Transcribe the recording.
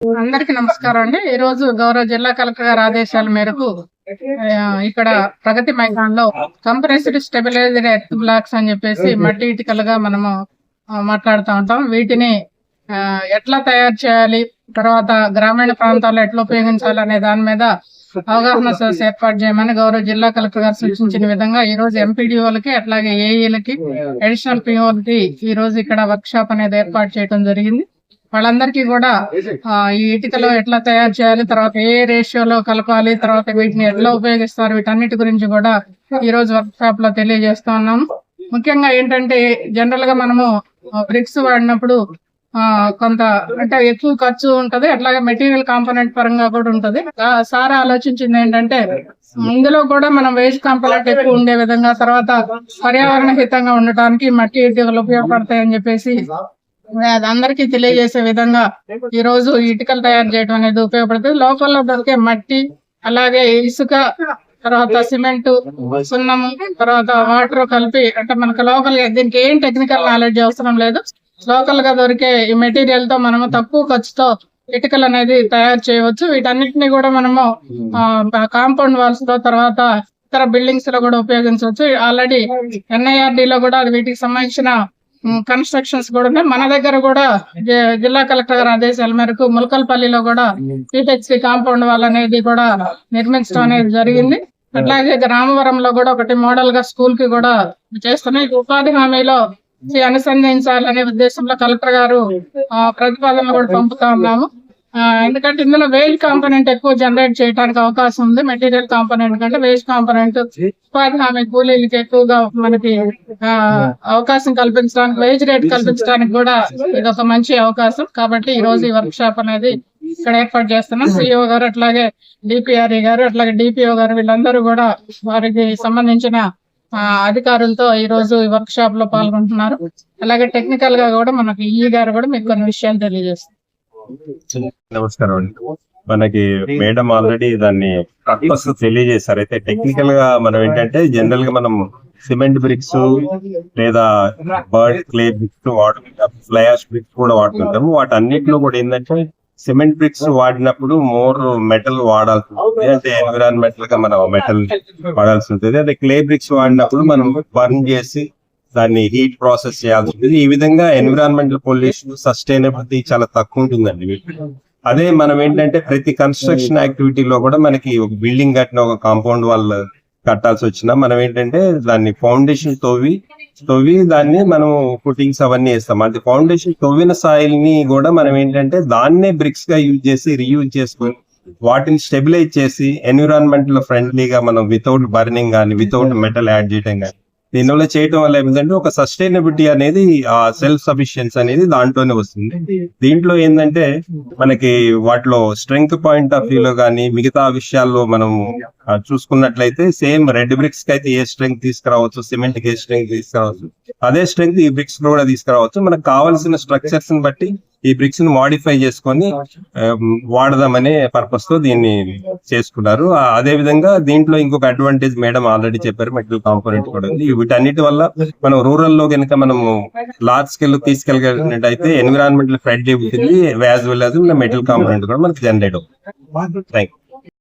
అందరికి నమస్కారం అండి. ఈ రోజు గౌరవ జిల్లా కలెక్టర్ గారి ఆదేశాల మేరకు ఇక్కడ ప్రగతి మైదానంలో కంప్రెస్డ్ స్టెబిలైజర్ ఎర్త్ బ్లాక్స్ అని చెప్పేసి మట్టి ఇటుకలుగా మనము మాట్లాడుతూ ఉంటాం. వీటిని ఎట్లా తయారు చేయాలి తర్వాత గ్రామీణ ప్రాంతాల్లో ఎట్లా ఉపయోగించాలి అనే దాని మీద అవగాహన సదస్సు ఏర్పాటు చేయమని గౌరవ జిల్లా కలెక్టర్ గారు సూచించిన విధంగా ఈ రోజు ఎంపీడీఓలకి అట్లాగే ఏఈలకి అడిషనల్ పిఓలకి ఈ రోజు ఇక్కడ వర్క్ షాప్ అనేది ఏర్పాటు చేయడం జరిగింది. వాళ్ళందరికీ కూడా ఆ, ఈ ఇటుకలో ఎట్లా తయారు చేయాలి తర్వాత ఏ రేషియోలో కలపాలి తర్వాత వీటిని ఎట్లా ఉపయోగిస్తారు వీటన్నిటి గురించి కూడా ఈ రోజు వర్క్ షాప్లో తెలియజేస్తా ఉన్నాము ముఖ్యంగా ఏంటంటే జనరల్గా మనము బ్రిక్స్ వాడినప్పుడు ఆ, కొంత అంటే ఎక్కువ ఖర్చు ఉంటది అట్లాగే మెటీరియల్ కాంపోనెంట్ పరంగా కూడా ఉంటది. సార్ ఆలోచించింది ఏంటంటే ఇందులో కూడా మనం వేస్ట్ కాంపోనెంట్ ఎక్కువ ఉండే విధంగా తర్వాత పర్యావరణ హితంగా ఉండటానికి మట్టి ఇటుకలు ఉపయోగపడతాయని చెప్పేసి అందరికీ తెలియజేసే విధంగా ఈ రోజు ఇటుకలు తయారు చేయడం అనేది ఉపయోగపడుతుంది. లోపల దొరికే మట్టి అలాగే ఇసుక తర్వాత సిమెంట్ సున్నము తర్వాత వాటర్ కలిపి అంటే మనకు లోకల్గా దీనికి ఏం టెక్నికల్ నాలెడ్జ్ అవసరం లేదు. లోకల్గా దొరికే ఈ మెటీరియల్తో మనము తక్కువ ఖర్చుతో ఇటుకలు అనేది తయారు చేయవచ్చు. వీటన్నిటిని కూడా మనము కాంపౌండ్ వాల్స్తో తర్వాత ఇతర బిల్డింగ్స్లో కూడా ఉపయోగించవచ్చు. ఆల్రెడీ ఎన్ఐఆర్డి లో కూడా వీటికి సంబంధించిన కన్స్ట్రక్షన్స్ కూడా ఉన్నాయి. మన దగ్గర కూడా జిల్లా కలెక్టర్ గారి ఆదేశాల మేరకు ములకల్పల్లిలో కూడా టీహెచ్సి కాంపౌండ్ వాల్ అనేది కూడా నిర్మించడం అనేది జరిగింది. అట్లాగే రామవరంలో కూడా ఒకటి మోడల్గా స్కూల్కి కూడా చేస్తున్నాయి ఉపాధి హామీలో అనుసంధించాలనే ఉద్దేశంలో కలెక్టర్ గారు ఆ, ప్రతిపాదనలు కూడా పంపుతా ఉన్నాము. ఎందుకంటే ఇందులో వేస్ట్ కాంపోనెంట్ ఎక్కువ జనరేట్ చేయడానికి అవకాశం ఉంది. మెటీరియల్ కాంపోనెంట్ కంటే వేజ్ కాంపోనెంట్ ఉపాధి హామీ కూలీలకి ఎక్కువగా మనకి ఆ, అవకాశం కల్పించడానికి వేజ్ రేట్ కల్పించడానికి కూడా ఇది ఒక మంచి అవకాశం. కాబట్టి ఈ రోజు ఈ వర్క్ షాప్ అనేది ఇక్కడ ఏర్పాటు చేస్తున్నాం. సిఇఓ గారు అట్లాగే డిపిఆర్ఈ గారు అట్లాగే డిపిఓ గారు వీళ్ళందరూ కూడా వారికి సంబంధించిన ఆ, అధికారులతో ఈ రోజు ఈ వర్క్ షాప్లో పాల్గొంటున్నారు. అలాగే టెక్నికల్గా కూడా మనకి ఈ గారు కూడా మీకు కొన్ని విషయాలు తెలియజేస్తారు. నమస్కారం అండి. మనకి మేడం ఆల్రెడీ దాన్ని పర్పస్ తెలియజేశారు. అయితే టెక్నికల్గా మనం ఏంటంటే జనరల్గా మనం సిమెంట్ బ్రిక్స్ లేదా బర్డ్ క్లే బ్రిక్స్ వాడుకుంటాం ఫ్లయాష్ బ్రిక్స్ కూడా వాడుతుంటాము వాటన్నిటిలో కూడా ఏంటంటే సిమెంట్ బ్రిక్స్ వాడినప్పుడు మోర్ మెటల్ వాడాల్సి ఉంటుంది. అంటే ఎన్విరాన్మెంటల్గా మనం మెటల్ వాడాల్సి ఉంటుంది. అదే క్లే బ్రిక్స్ వాడినప్పుడు మనం బర్న్ చేసి దాన్ని హీట్ ప్రాసెస్ చేయాల్సి ఉంటుంది. ఈ విధంగా ఎన్విరాన్మెంటల్ పొల్యూషన్ సస్టైనబిలిటీ చాలా తక్కువ ఉంటుందండి అదే మనం ఏంటంటే ప్రతి కన్స్ట్రక్షన్ యాక్టివిటీలో కూడా మనకి ఒక బిల్డింగ్ కట్టిన ఒక కాంపౌండ్ వాళ్ళు కట్టాల్సి వచ్చినా మనం ఏంటంటే దాన్ని ఫౌండేషన్ తోవి తవ్వి దాన్ని మనం ఫుటింగ్స్ అవన్నీ వేస్తాం. అది ఫౌండేషన్ తవ్విన సాయిల్ని కూడా మనం ఏంటంటే దాన్నే బ్రిక్స్గా యూజ్ చేసి రీయూజ్ చేసుకొని వాటిని స్టెబిలైజ్ చేసి ఎన్విరాన్మెంట్లో ఫ్రెండ్లీగా మనం వితౌట్ బర్నింగ్ కానీ వితౌట్ మెటల్ యాడ్ చేయడం కానీ దీనివల్ల చేయటం వల్ల ఏమిటంటే ఒక సస్టైనబిలిటీ అనేది ఆ సెల్ఫ్ సఫిషియన్స్ అనేది దాంట్లోనే వస్తుంది. దీంట్లో ఏంటంటే మనకి వాటిలో స్ట్రెంగ్త్ పాయింట్ ఆఫ్ వ్యూ లో కానీ మిగతా విషయాల్లో మనం చూసుకున్నట్లయితే సేమ్ రెడ్ బ్రిక్స్కి అయితే ఏ స్ట్రెంగ్త్ తీసుకురావచ్చు సిమెంట్కి ఏ స్ట్రెంగ్త్ తీసుకురావచ్చు. అదే స్ట్రెంగ్త్ ఈ బ్రిక్స్లో కూడా తీసుకురావచ్చు. మనకు కావాల్సిన స్ట్రక్చర్స్ని బట్టి ఈ బ్రిక్స్ని మాడిఫై చేసుకొని ఆ, వాడదామనే పర్పస్తో దీన్ని చేసుకున్నారు. అదే విధంగా దీంట్లో ఇంకొక అడ్వాంటేజ్ మేడం ఆల్రెడీ చెప్పారు మెటల్ కాంపోనెంట్ కూడా ఉంది. వీటన్నిటి వల్ల మనం రూరల్లో కనుక మనము లార్జ్ స్కేల్ తీసుకెళ్ళగలిగినట్టయితే ఎన్విరాన్మెంటల్ ఫ్రెండ్లీ ఉంటుంది as well as metal component కూడా మనకి జనరేట్ అవుతుంది. థ్యాంక్